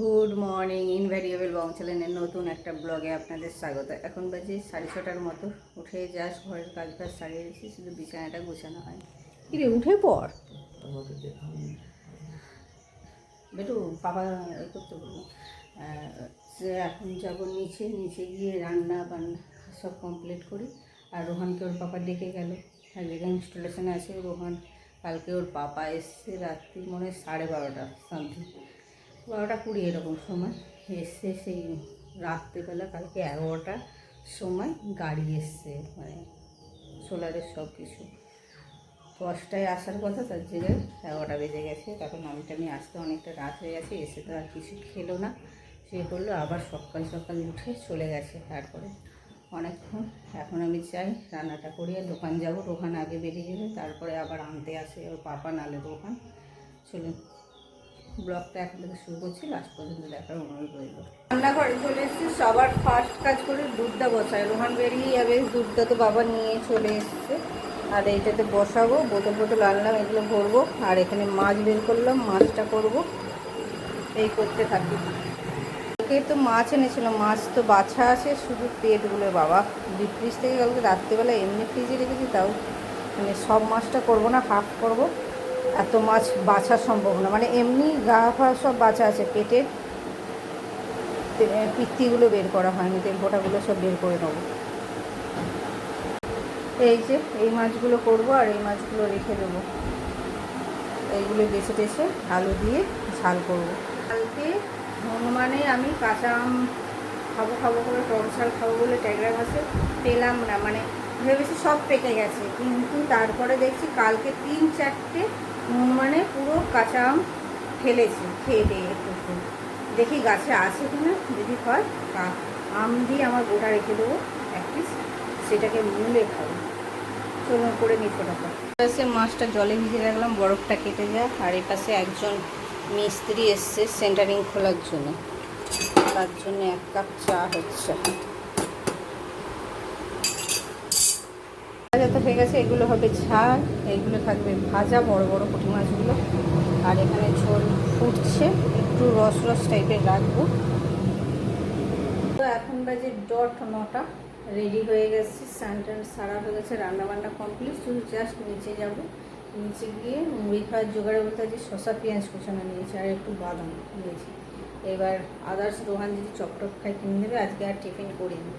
Good morning invariable বং চ্যানেলের নতুন একটা ব্লগে আপনাদের স্বাগত। এখন বাজে সাড়ে ছটার মতো। উঠে যাস, ঘরের কাজ ফাজ সারিয়ে এসে শুধু বিছানাটা গোছানো হয়। কিরে উঠে পড়। বেটু, বাবা এ করতে বলব সে এখন যাব নিচে নিচে গিয়ে রান্না বান্না সব কমপ্লিট করি। আর রোহানকে ওর পাপা ডেকে গেল। আর যেখানে ইনস্টলেশনে আছে, রোহান। কালকে ওর পাপা এসছে রাত্রি মনে হয় সাড়ে বারোটা সামথিং বারোটা কুড়ি এরকম সময় এসছে সেই রাত্রিবেলা কালকে এগারোটা সময় গাড়ি এসছে মানে সোলারের সব কিছু। দশটায় আসার কথা, তার জায়গায় এগারোটা বেজে গেছে। তখন আমি টামি আসতে অনেকটা রাত হয়ে গেছে, এসে তো আর কিছু খেলো না। সে করল আবার সকাল সকাল উঠে চলে গেছে তারপরে। অনেকক্ষণ, এখন আমি চাই রান্নাটা করি, আর দোকান যাব। দোকান আগে বেরিয়ে যাবে তারপরে আবার আনতে আসে ওর পাপা নালে দোকান। চলুন। ব্লগটা এখন থেকে শুরু করছি লাস্ট পর্যন্ত দেখার অনুরোধ রইল। রান্নাঘরে চলে এসেছি, সবার ফার্স্ট কাজ করে দুধটা বসায়। রোহান বেরিয়ে যাবে, দুধটা তো বাবা নিয়ে চলে এসছে। আর এইটাতে বসাবো, বোতল বোতল আনলাম, এগুলো ভরবো। আর এখানে মাছ বের করলাম, মাছটা করব। এই করতে থাকি। কালকে তো মাছ এনেছিল মাছ তো বাছা আছে, শুধু পেটগুলো বাবা। ডিপ ফ্রিজ থেকে কালকে রাত্রিবেলা এমনি ফ্রিজে রেখেছি, তাও মানে সব মাছটা করব না হাফ করব। এত মাছ বাছা সম্ভব না। মানে এমনি গা ফা সব বাছা আছে পেটের পিত্তিগুলো বের করা হয়নি, তেল ফোটাগুলো সব বের করে নেব। এই যে, এই মাছগুলো করব আর এই মাছগুলো রেখে দেবো। এইগুলো বেছে টেছে আলু দিয়ে ঝাল করব। কালকে হনুমানে আমি কাঁচা আম খাব খাব করে টক ঝাল খাব বলে ট্যাংরা মাছে পেলাম না। মানে ভেবেছি সব পেকে গেছে। কিন্তু তারপরে দেখছি কালকে তিন চারটে মানে পুরো কাঁচা আম ফেলেছে, খেয়ে দিয়ে একটু। দেখি গাছে আছে কিনা, যদি হয় কা- আম দিয়ে আমার গোটা রেখে দেবো, এক পিস সেটাকে মুলে খাব। চলুন করে নিই ফটোফট। পাশে মাছটা জলে ভিজে রাখলাম, বরফটা কেটে যায় আর পাশে একজন মিস্ত্রি এসছে সেন্টারিং খোলার জন্য। তার জন্য এক কাপ চা হচ্ছে ভাজা তো হয়ে গেছে, এগুলো হবে ঝাল এইগুলো থাকবে ভাজা, বড় বড় পুঁটি মাছগুলো। আর এখানে ঝোল ফুটছে, একটু রস রস টাইপের রাখব তো এখন বাজে ডট নটা রেডি হয়ে গেছে স্যান্টার সারা হয়ে গেছে রান্না বান্না কমপ্লিট শুধু জাস্ট নিচে যাব। নিচে গিয়ে মুড়ি খাওয়ার জোগাড়ে বলতে আছে শশা পেঁয়াজ কুচানো নিয়েছি, আর একটু বাদাম নিয়েছি। এবার আদার্স রোহান যদি চপটপ খাই কিনে নেবে আজকে আর টিফিন করিনি।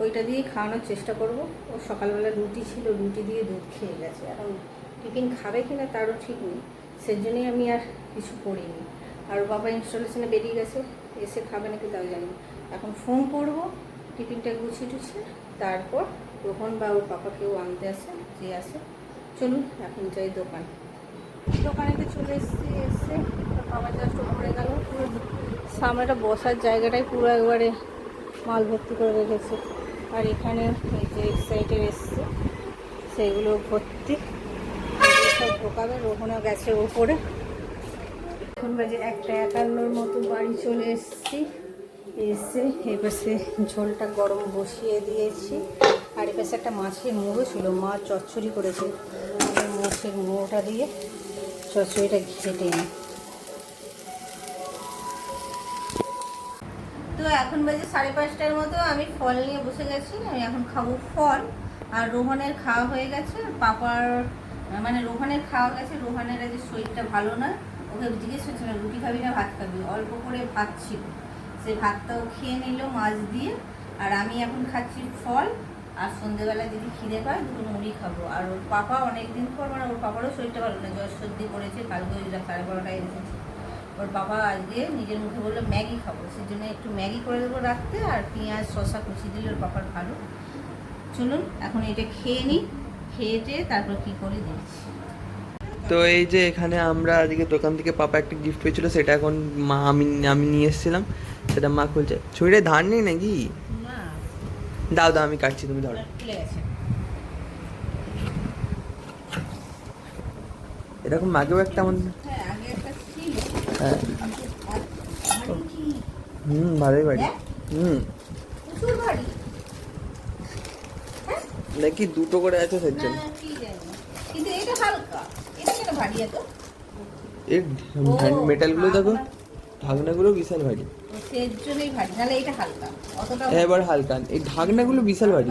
ওইটা দিয়ে খাওয়ানোর চেষ্টা করব। ও সকালবেলা রুটি ছিল, রুটি দিয়ে দুধ খেয়ে গেছে। এখন টিফিন খাবে কি না তারও ঠিক নেই। সেজন্যই আমি আর কিছু করিনি। আর বাবা ইনস্টলেশনে বেরিয়ে গেছে, এসে খাবে নাকি তাও জানি এখন ফোন করব, টিফিনটা গুছিয়ে টুছিয়ে, তারপর রোহন বা ওর পাপা কেউ আনতে আসে, যে আসে। চলুন, এখন যাই দোকান। দোকানেতে চলে এসেছি, এসে বাবা জাস্ট উপরে গেল। পুরো সামনেটা বসার জায়গাটাই পুরো একবারে মাল ভর্তি করে রেখেছে। আর এখানে এই যে এক্সাইটের এসছে, সেইগুলো ভর্তি। সব ঢোকাবে রোহনও গেছে ওপরে। এখন বাজে একটা একান্নর মতো বাড়ি চলে এসেছি। এসে এপাশে ঝোলটা গরম বসিয়ে দিয়েছি। আর এপাশে একটা মাছের মুড়ো ছিল। মা চচ্চড়ি করেছে। মাছের মুড়োটা দিয়ে চচ্চড়িটা ঘেটে নিই। তো এখন বাজে সাড়ে পাঁচটার মতো, আমি ফল নিয়ে বসে গেছি, আমি এখন খাব ফল। আর রোহনের খাওয়া হয়ে গেছে পাপার মানে রোহনের খাওয়া গেছে, রোহনের আজ শরীরটা ভালো না, ওকে জিজ্ঞেস করছিলাম, রুটি খাবি না ভাত খাবি? অল্প করে ভাত ছিল। সে ভাতটাও খেয়ে নিল মাছ দিয়ে, আর আমি এখন খাচ্ছি ফল। আর সন্ধেবেলা যদি খিদে পায়, দুটো মুড়ি খাব। আর ওর পাপা অনেকদিন পর মানে ওর পাপারও শরীরটা ভালো না, জ্বর সর্দি করেছে কালকে ওই সাড়ে বারোটায় এসেছে। ওর বাবা আজকে নিজের মুখে বলল ম্যাগি খাব। সেই জন্য একটু ম্যাগি করে দেবো রাখতে আর পেঁয়াজ শসা কুচি দিলে ওর পাপার ভালো। চলুন এখন এটা খেয়ে নিই খেয়ে টেয়ে তারপর কী করে দিচ্ছি তো এই যে এখানে আমরা আজকে দোকান থেকে পাপা একটা গিফট পেয়েছিল সেটা এখন মা আমি আমি নিয়ে এসেছিলাম সেটা মা খুলছে। ছুরিটা ধার নেই নাকি? না। দাও দাও আমি কাটছি তুমি ধরো। এরকম আগেও একটা আমার হ্যাঁ হ্যাঁ? হুম। ভালোই বাড়ি। হুম নাকি দুটো করে আছে সের জন্য? কি কিন্তু এটা হালকা। এটা কেন ভারী এত? এর মেটালগুলো দেখো ঢাকনাগুলো বিশাল ভারী। তো জন্যই ভারী। নাহলে এটা হালকা। অতটা এবার হালকা। এই ঢাকনাগুলো বিশাল ভারী।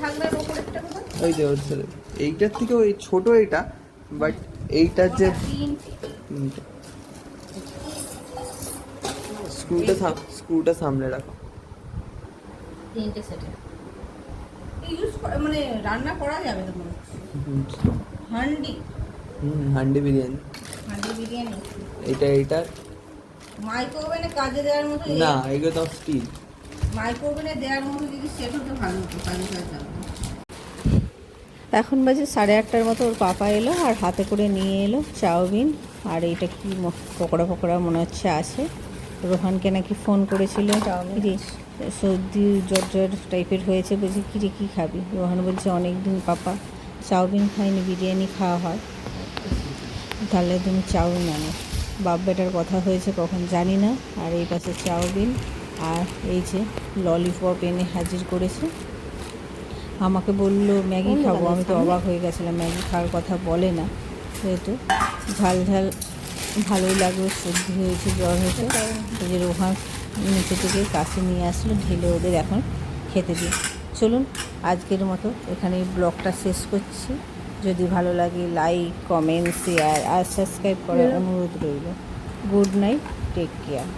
ঢাকনার? ওই যে এইটার থেকে ওই ছোট এটা বাট এইটার যে ওটা তিনটে। স্ক্রুটা স্ক্রুটা সামনে রাখো। তিনটে সেটে। ইউজ মানে রান্না করা যাবে তো মনে হুম, হান্ডি। হুম হান্ডি বিরিয়ানি। হান্ডি বিরিয়ানি। এটা এটা। মাইক্রোওভেনে কাজে দেওয়ার মতো না এগুলো তো স্টিল। মাইক্রোওভেনে দেওয়ার মতো যদি সেট হতো ভালো হতো কাজে কাজ এখন বাজে সাড়ে আটটার মতো ওর পাপা এলো আর হাতে করে নিয়ে এলো চাউমিন। আর এইটা কি পকোড়া পকোড়া মনে হচ্ছে আছে। রোহানকে নাকি ফোন করেছিল। কিরে সর্দি জ্বর জ্বর টাইপের হয়েছে বলছি রে কী খাবি? রোহান বলছে অনেক দিন পাপা চাউমিন খাইনি বিরিয়ানি খাওয়া হয়। তাহলে তুমি চাউমিন আনো। বাপ বেটার কথা হয়েছে কখন জানি না। আর এই পাশে চাউমিন আর এই যে ললিপপ এনে হাজির করেছে। আমাকে বলল ম্যাগি খাব। আমি তো অবাক হয়ে গেছিলাম। ম্যাগি খাওয়ার কথা বলে না যেহেতু ঝাল ঝাল ভালোই লাগল সর্দি হয়েছে জ্বর হয়েছে। এই যে রোহান নিচে থেকে কাছে নিয়ে আসলো ঢেলে ওদের এখন খেতে দিই চলুন আজকের মতো এখানে ব্লগটা শেষ করছি। যদি ভালো লাগে লাইক কমেন্ট শেয়ার আর সাবস্ক্রাইব করার অনুরোধ রইল। Good night take care.